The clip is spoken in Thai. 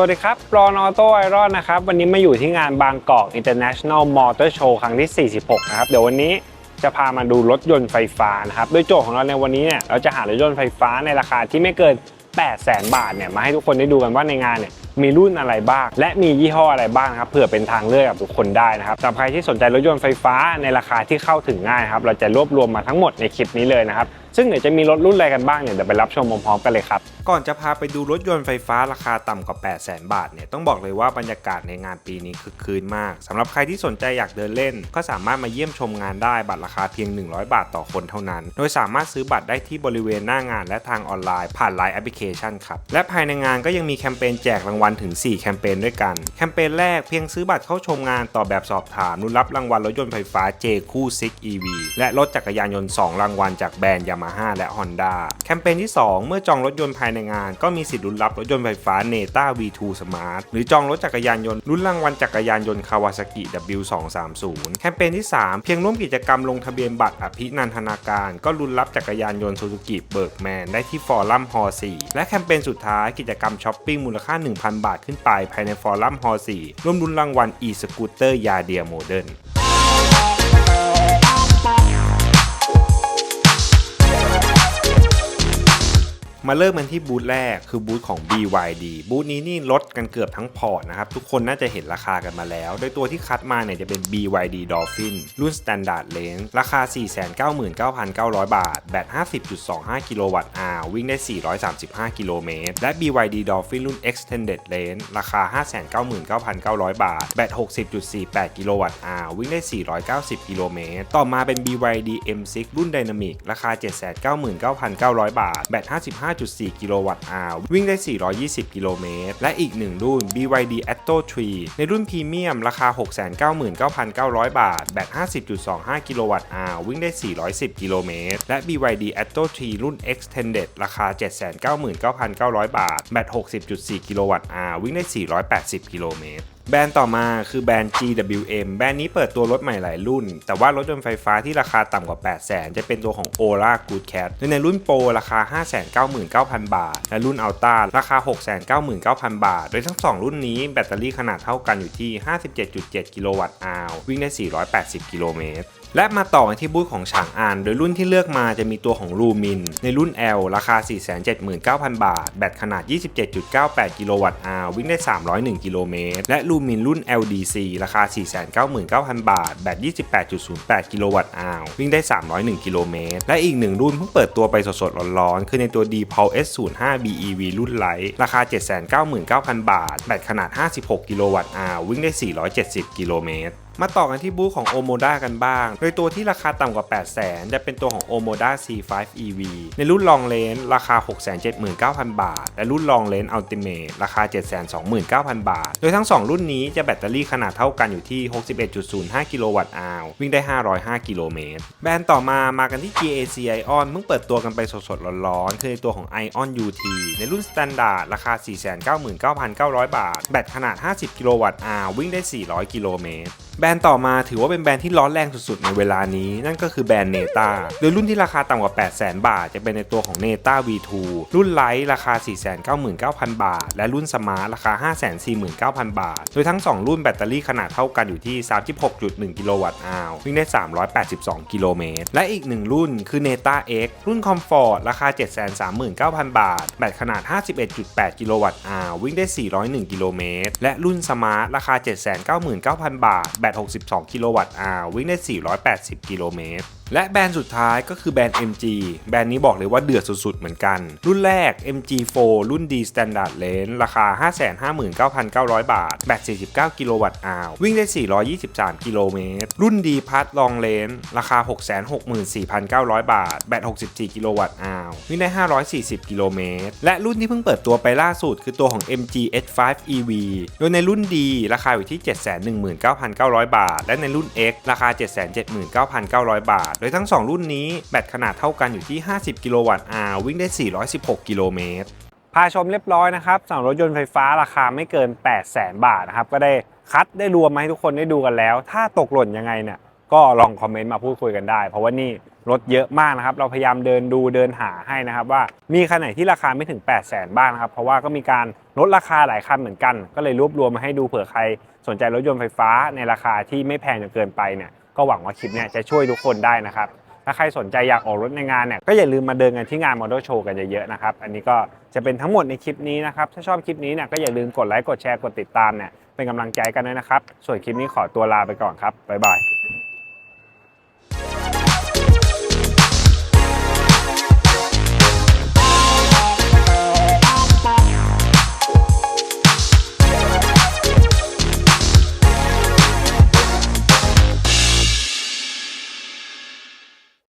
วัสดีครับปลอนอโต้ไอรอนนะครับ วันนี้มาอยู่ที่งานบางกอก International Motor Show ครั้งที่ 46 นะครับ เดี๋ยววันนี้จะพามาดูรถยนต์ไฟฟ้านะครับ โดยโจทย์ของเราในวันนี้เนี่ย เราจะหารถยนต์ไฟฟ้าในราคาที่ไม่เกิน 8 0 0 0 0 บาทเนี่ย มาให้ทุกคนได้ดูกันว่าในงานเนี่ยมีรุ่นอะไรบ้าง และมียี่ห้ออะไรบ้างนะครับ เผื่อเป็นทางเลือกกับทุกคนได้นะครับสำหรับใครที่สนใจรถยนต์ไฟฟ้าในราคาที่เข้าถึงง่ายครับ เราจะรวบรวมมาทั้งหมดในคลิปนี้เลยนะครับซึ่งเดี๋ยวจะมีรถรุ่นอะไรกันบ้างเนี่ยเดี๋ยวไปรับชมพร้อมๆกันเลยครับ ก่อนจะพาไปดูรถยนต์ไฟฟ้าราคาต่ำกว่า 8 0 0 0 0 0บาทเนี่ยต้องบอกเลยว่าบรรยากาศในงานปีนี้คึกคืนมากสำหรับใครที่สนใจอยากเดินเล่น ก็สามารถมาเยี่ยมชมงานได้บัตรราคาเพียง 100 บาทต่อคนเท่านั้น โดยสามารถซื้อบัตรได้ที่บริเวณหน้างานและทางออนไลน์ผ่านไลน์แอปพลิเคชันครับและภายในงานก็ยังมีแคมเปญแจกรางวัลถึง 4 แคมเปญด้วยกันแคมเปญแรกเพียงซื้อบัตรเข้าชมงานต่อแบบสอบถามรุ่นรับรางวัลรถยนต์ไฟฟ้า J คู่6 EV และรถจักรยานยนต์ 2 รางวัลจากแบรนด์ยามาฮ่าและ Honda แคมเปญที่ 2 เมื่อจองรถยนต์ภายในงาน ก็มีสิทธิ์ลุ้นรับรถยนต์ไฟฟ้า Neta V2 Smart หรือจองรถจักรยานยนต์รุ่นรางวัลจักรยานยนต์ Kawasaki W230 แคมเปญที่ 3 เพียงร่วมกิจกรรมลงทะเบียนบัตรอภินันทนาการ ก็ลุ้นรับจักรยานยนต์ Suzuki Bergman ได้ที่ฟอรัมฮอ4และแคมเปญสุดท้ายกิจกรรมช้อปปิ้งมูลค่า 1,000 บาทขึ้นไปภายในฟอรัมฮอ4ร่วมลุ้นรางวัล e-scooter ยาเดียโมเดิร์น มาเริ่มกันที่บูธแรกคือบูธของ BYD บูธนี้นี่ลดกันเกือบทั้งพอร์ตนะครับทุกคนน่าจะเห็นราคากันมาแล้ว โดยตัวที่คัดมาเนี่ยจะเป็น BYD Dolphin รุ่น Standard Range ราคา 499,900 บาท แบต 50.25 กิโลวัตต์อาววิ่งได้ 435 กิโลเมตร และ BYD Dolphin รุ่น Extended Range ราคา 599,900 บาท แบต 60.48 กิโลวัตต์อาววิ่งได้ 490 กิโลเมตร ต่อมาเป็น BYD M6 รุ่น Dynamic ราคา 799,900 บาท แบต55.4 กิโลวัตต์อาววิ่งได้ 420 กิโลเมตร และอีกหนึ่งรุ่น BYD Atto 3 ในรุ่นพรีเมียมราคา 699,900 บาท แบต 50.25 กิโลวัตต์อาววิ่งได้ 410 กิโลเมตร และ BYD Atto 3 รุ่น Extended ราคา 799,900 บาท แบต 60.4 กิโลวัตต์อาววิ่งได้ 480 กิโลเมตร แบรนด์ต่อมาคือแบรนด์ GWM แบรนด์นี้เปิดตัวรถใหม่หลายรุ่น แต่ว่ารถยนต์ไฟฟ้าที่ราคาต่ำกว่า 8 0 0 0 0 จะเป็นตัวของ Ola Good Cat โดยในรุ่นโปรราคา 599,000 บาท และรุ่น Ultra ราคา 699,000 บาท โดยทั้ง 2 รุ่นนี้แบตเตอรี่ขนาดเท่ากันอยู่ที่ 57.7 กิโลวัตต์อาววิ่งได้ 480 กิโลเมตรและมาต่อกันที่บูธของฉางอาน โดยรุ่นที่เลือกมาจะมีตัวของลูมิน ในรุ่น L ราคา 479,000 บาท แบตขนาด 27.98 กิโลวัตต์อาววิ่งได้ 301 กิโลเมตร และลูมินรุ่น LDC ราคา 499,000 บาท แบต 28.08 กิโลวัตต์อาววิ่งได้ 301 กิโลเมตร และอีกหนึ่งรุ่นเพิ่งเปิดตัวไปสดๆ ร้อนๆ คือในตัว d p o w S05 BEV รุ่นไลท์ราคา 799,000 บาท แบตขนาด 56 กิโลวัตต์อาววิ่งได้ 470 กิโลเมตร มาต่อกันที่บูธของ Omoda กันบ้าง โดยตัวที่ราคาต่ำกว่า 800,000 จะเป็นตัวของ Omoda C5 EV ในรุ่น Long Range ราคา 679,000 บาท และรุ่น Long Range Ultimate ราคา 729,000 บาท โดยทั้ง 2 รุ่นนี้จะแบตเตอรี่ขนาดเท่ากันอยู่ที่ 61.05 กิโลวัตต์อาววิ่งได้ 505 กิโลเมตร แบรนด์ต่อมามากันที่ GAC Ion เพิ่งเปิดตัวกันไปสดๆร้อนๆคือตัวของ Ion UT ในรุ่น Standard ราคา 499,900 บาท แบตขนาด 50 กิโลวัตต์อาววิ่งได้ 400 กิโลเมตร แบรนด์ต่อมาถือว่าเป็นแบรนด์ที่ร้อนแรงสุดๆ ในเวลานี้ นั่นก็คือแบรนด์เนต้าโดยรุ่นที่ราคาต่ำกว่า 800,000 บาท จะเป็นในตัวของเนต้า V2 รุ่นไลท์ราคา 499,000 บาท และรุ่นสมาร์ทราคา 549,000 บาท โดยทั้ง 2 รุ่นแบตเตอรี่ขนาดเท่ากันอยู่ที่ 36.1 กิโลวัตต์อาววิ่งได้ 382 กิโลเมตร และอีกหนึ่งรุ่นคือเนต้า X รุ่นคอมฟอร์ตราคา 739,000 บาท แบตขนาด 51.8 กิโลวัตต์อาววิ่งได้ 401 กิโลเมตร และรุ่นสมาร์ทราคา 799,000 บาทแบ862 กิโลวัตต์อาววิ่งได้ 480 กิโลเมตร และแบรนด์สุดท้ายก็คือแบรนด์ MG แบรนด์นี้บอกเลยว่าเดือดสุดๆ เหมือนกัน รุ่นแรก MG4 รุ่น D Standard Range ราคา 559,900 บาท แบต 49 กิโลวัตต์อาววิ่งได้ 423 กิโลเมตร รุ่น D Plus Long Range ราคา 664,900 บาท แบต 64 กิโลวัตต์อาววิ่งได้ 540 กิโลเมตร และรุ่นที่เพิ่งเปิดตัวไปล่าสุด คือตัวของ MG H5 EV โดยในรุ่น D ราคาอยู่ที่ 719,900 บาท และในรุ่น X ราคา 779,900 บาทโดยทั้ง 2 รุ่นนี้แบตขนาดเท่ากันอยู่ที่ 50 กิโลวัตต์อาววิ่งได้ 416 กิโลเมตรพาชมเรียบร้อยนะครับสำหรับรถยนต์ไฟฟ้าราคาไม่เกิน 8 0 0 0 0 0บาทนะครับ ก็ได้คัดได้รวมมาให้ทุกคนได้ดูกันแล้ว ถ้าตกหล่นยังไงเนี่ยก็ลองคอมเมนต์มาพูดคุยกันได้ เพราะว่านี่รถเยอะมากนะครับ เราพยายามเดินดูเดินหาให้นะครับ ว่ามีคันไหนที่ราคาไม่ถึง 8 0 0แสนบ้างนะครับ เพราะว่าก็มีการลดราคาหลายคันเหมือนกัน ก็เลยรวบรวมมาให้ดูเผื่อใคร สนใจรถยนต์ไฟฟ้าในราคาที่ไม่แพงจนเกินไปเนี่ย ก็หวังว่าคลิปเนี้จะช่วยทุกคนได้นะครับถ้าใครสนใจอยากออกรถในงานเนี่ยก็อย่าลืมมาเดินกันที่งานมอเตอร์โชว์กันเยอะๆนะครับ อันนี้ก็จะเป็นทั้งหมดในคลิปนี้นะครับ ถ้าชอบคลิปนี้เนี่ยก็อย่าลืมกดไลค์กดแชร์กดติดตามเนี่ยเป็นกำลังใจกันด้วยนะครับ ส่วนคลิปนี้ขอตัวลาไปก่อนครับบ๊ายบาย